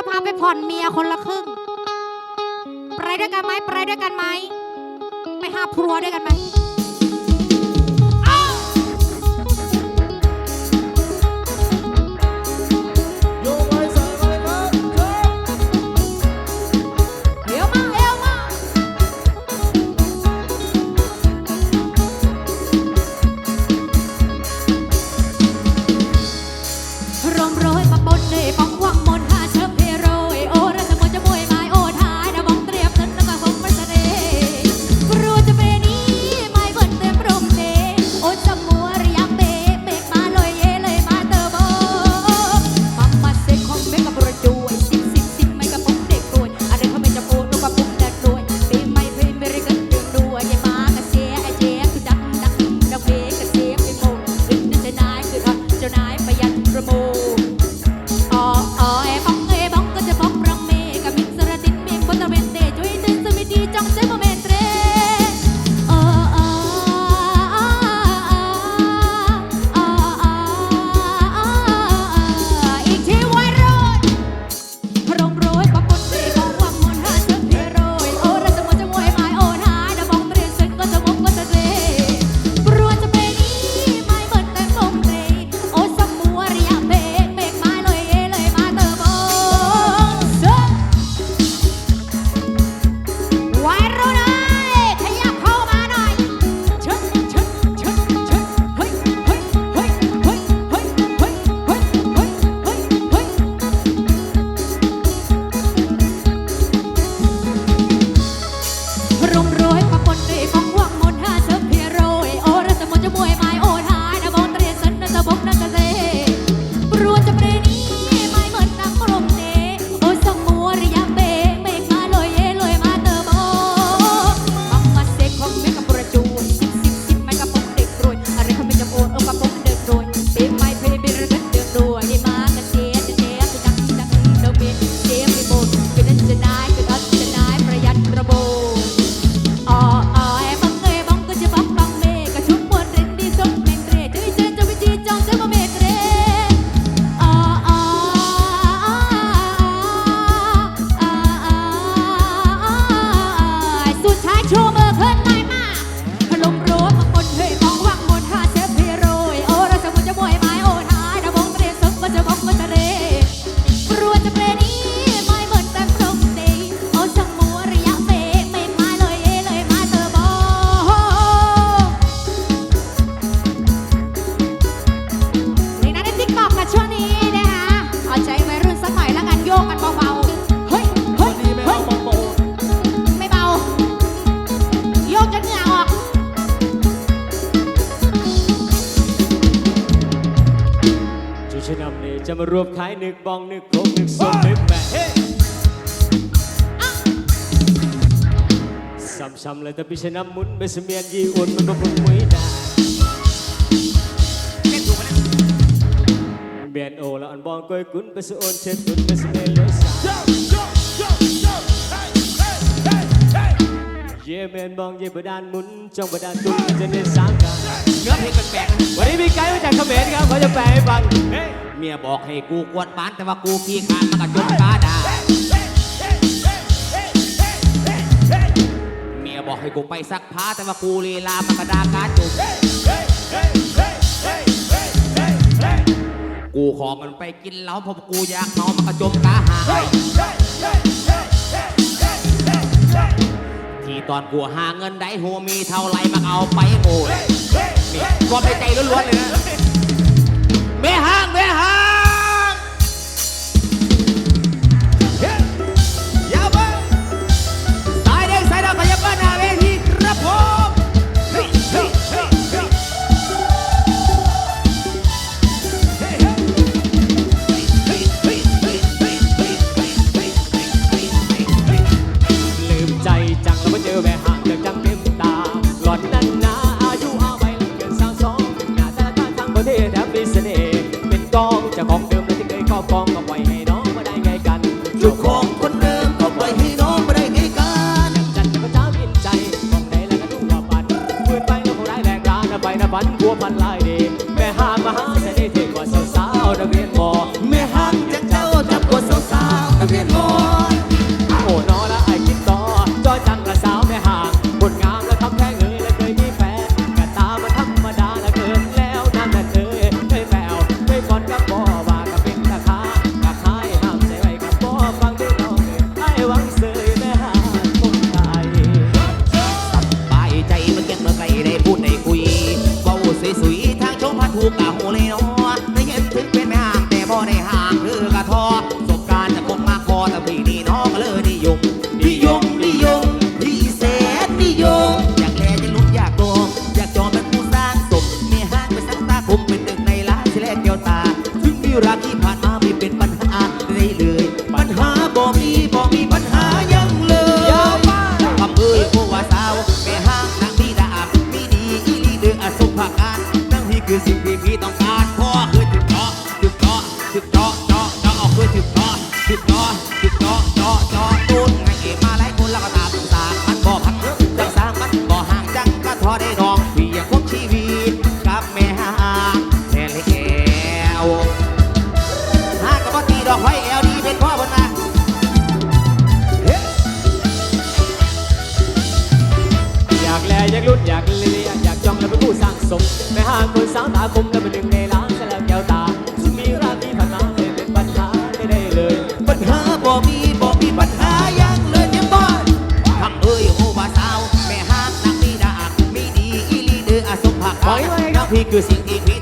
จะพาไปผ่อนเมียคนละครึ่ง ไปด้วยกันไหมไปด้วยกันไหม ไปหาผัวด้วยกันไหม มารวบขายนึกบองนึกครบนึกสมนึกแม่เฮ้ซ้ำๆเลยแต่พี่ชนะมุนเบสมียนยีอุ่นมันก็คงมุ้ยได้เบียนโอแล้วอันบองก้อยกุนเบสโอนเช็ดกุนเบสเมีนเลยสา เยเมนมองเย่บดานหมุนจ้องบดานตุ้มจะเน้นสามกาเนื้อเพลงแปลกวันนี้มีไกด์มาจากเขมรครับเขาจะแปลให้ฟังเมียบอกให้กูกวดบ้านแต่ว่ากูขี้ขาดมากรจุกาดาเมียบอกให้กูไปซักผ้าแต่ว่ากูลีลามากรดากาจุกกูขอมันไปกินเหล้าพอกูอยากนอนมากรจมกาหาย ที่ตอนกูหาเงินได้หัวมีเท่าไรมาเอาไปหมดนี่ก็ไใจล้วนๆเลยนะแม่ห้างแม่ห้าง สาวตาคมและเป็นหนึ่งในล้านสลับแก้วตาซึ่งมีราตรีผ่านมาไม่เป็นปัญหาไม่ได้เลย ปัญหาบ่มีบ่มีปัญหาอยังเลยเนี่ยบ่ทำเอ้ยโอ้ว่าสาวแม่ฮักนักมีดามีดีอีลีเด้ออาสมภาคปล่อยไว้ครับนักพี่คือสิ่งที่พี่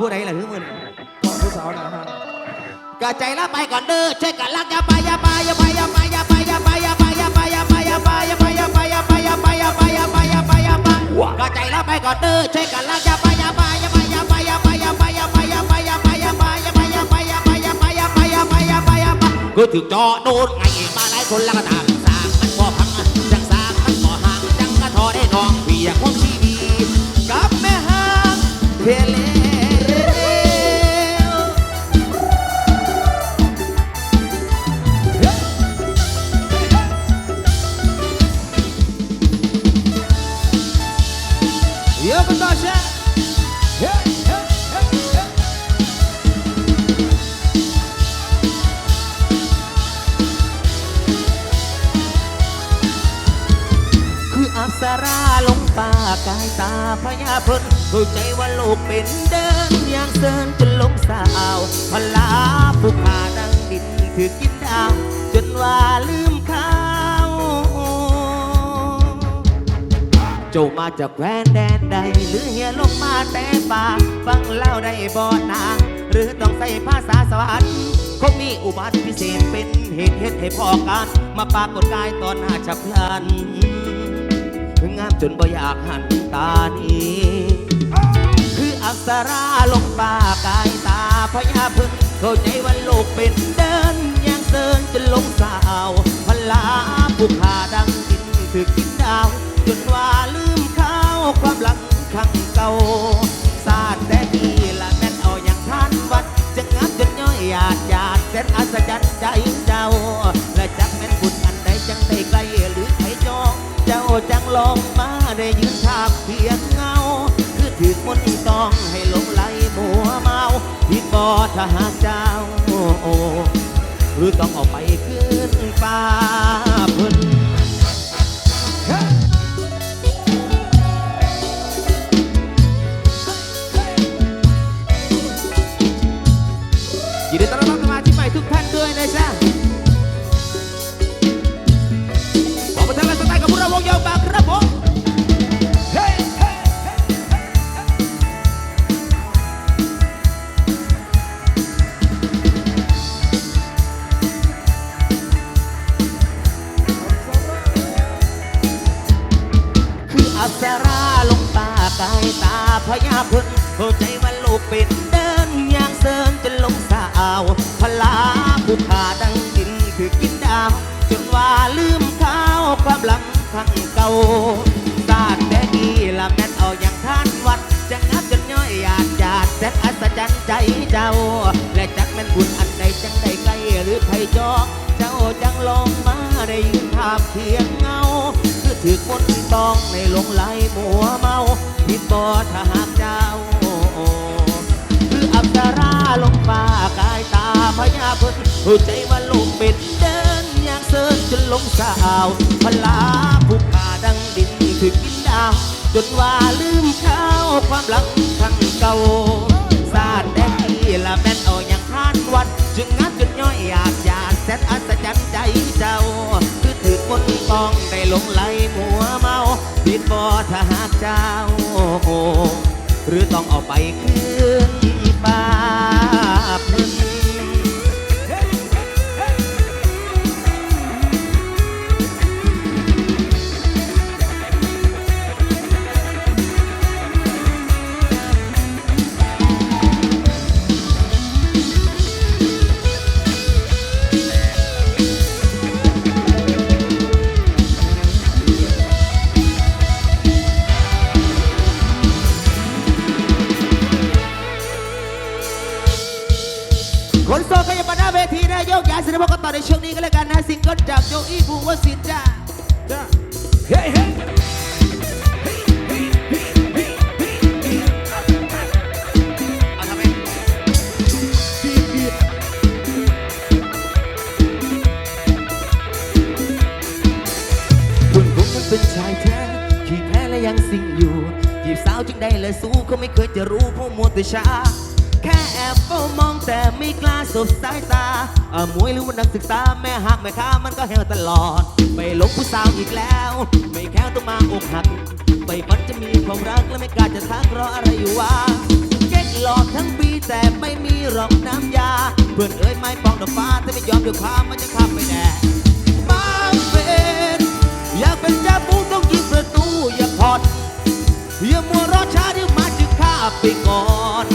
ผู้ใดล่ะหรือมึงพ่อผู้สาวนาฮะกะใจละไปก่อนเด้อช่วยกันรักอย่าไปอย่าไปอย่าไปอย่าไปอย่าไปอย่าไปอย่าไปอย่าไปอย่าไปอย่าไปอย่าไปอย่าไปอย่าไปอย่าไปอย่าไปอย่าไปอย่าไปอย่าไปกะใจละไปก่อนเด้อช่วยกันรักอย่าไปอย่าไปอย่าไปอย่าไปอย่าไปอย่าไปอย่าไปอย่าไปอย่าไปอย่าไปอย่าไปอย่าไปอย่าไปอย่าไปอย่าไปอย่าไปอย่าไปอย่าไปก็ถึกจอโดนไงมาหลายคนแล้วก็ต่างสางมันพอพังจังสางมันพอห่างจังกะทอได้น้องเปียกของชีวีกับแม่ห้างเพล สราลงป่ากายตาพญาพนเข้าใจว่าโลกเป็นเดินอย่างเซินจนลงสาวพลาผู้ขาดังดินถือกินดาว จนว่าลืมข้าวเจ้ามาจากแคว้นแดนใด หรือเฮียลงมาแต่ป่าฟังเล่าได้บ่นาหรือต้องใส่ภาษาสวรรค์คงมีอุบัติพิเศษเป็นเหตุเหตุให้พอกัน มาปรากฏกายตอนหน้าฉับพลัน งามจนบ่อยากหันตานีคืออักษราลงป่ากายตาพญาพึ่งเข้าใจว่าโลกเป็นเดินย่างเดินจนลงสาวพลาผู้ขาดังดินถือกินดาว จนว่าลืมข้าวความหลังข้างเก่าศาสตร์แต่ดีละแม่นเอาอย่างท่านวัดจะงามจนย่อยหยาดหยาดแสนอัศจรรย์ใจเจ้า จังลองมาได้ยืนทาบเพียงเงา คือถือมนต์ต้องให้ลงไหลมัวเมาพิดบ่ถ้าหากเจ้า หรือต้องออกไปขึ้นฟ้าาพญาพึ่งเข้าใจว่าโลกเป็นเดินอย่างเซินจนลงสาวพลาผู้ขาดังดินคือกินดาว จนว่าลืมข้าวความหลังข้างเก่าศาสตร์แต่ดีละแม่นเอาอย่างท่านวัดจะงับจนย่อยหยาดหยาดแสนอัศจรรย์ใจเจ้า และจักแม่นบุญอันใดจังได้ใกล้หรือไผจอกเจ้าจังลองมาได้ยืนทาบเคียงเงา ถือมนต้องในหลงไหลมัวเมาผิดบ่ถ้าหากเจ้า คืออัปสราลงป่ากายตาพญาเพิ่นหัวใจว่าโลกเป็นเดินอย่างเซินจนลงสาวพลาผู้ขาดังดินคือกินดาวจนว่าลืมข้าวความหลังข้างเก่าศาสตร์แดงที่ละแม่นเอาอย่างทานวัด จึงงัดจนย่อยอยากหยาดแสนอัศจรรย์ใจเจ้า ต้องได้หลงไหลมัวเมาบิดบอถ้าหากเจ้า หรือต้องเอาไปคืน คนโซก็ยังมาหน้าเวทีนะโยกย้ายศิลปะก็ต่อในช่วงนี้ก็แล้วกันนะซิงเกิลจากโจอี้ภูวศิลป์จ้าเฮ้ยเฮ้ยเป็นชายแท้ที่แพ้และยังสิ่งอยู่จีบสาวจึงได้เลยสู้เก็ไม่เคยจะรู้เพราะมัวแต่ช้า อบเฝ้ามองแต่ไม่กล้าสบสายตาอมวยหรือว่านักศึกษาแม่หักแม่ค้ามันก็เหวตลอด ไปลงผู้สาวอีกแล้ว ไม่แค่ต้องมาอกหัก ไปมันจะมีความรักและไม่กล้าจะทักรออะไรอยู่วะเก๊กหลอกทั้งปีแต่ไม่มีรองน้ำยา เพื่อนเอ้ยไม้ปองดอกฟ้าแต่ไม่ยอมเดี๋ยวความมันจะทำไม่แน่บางเป็นอยากเป็นเจ้าปูต้องยิงประตูอย่าพอดอย่ามัวรอช้าเดี๋ยวมาจึงฆ่าไปก่อน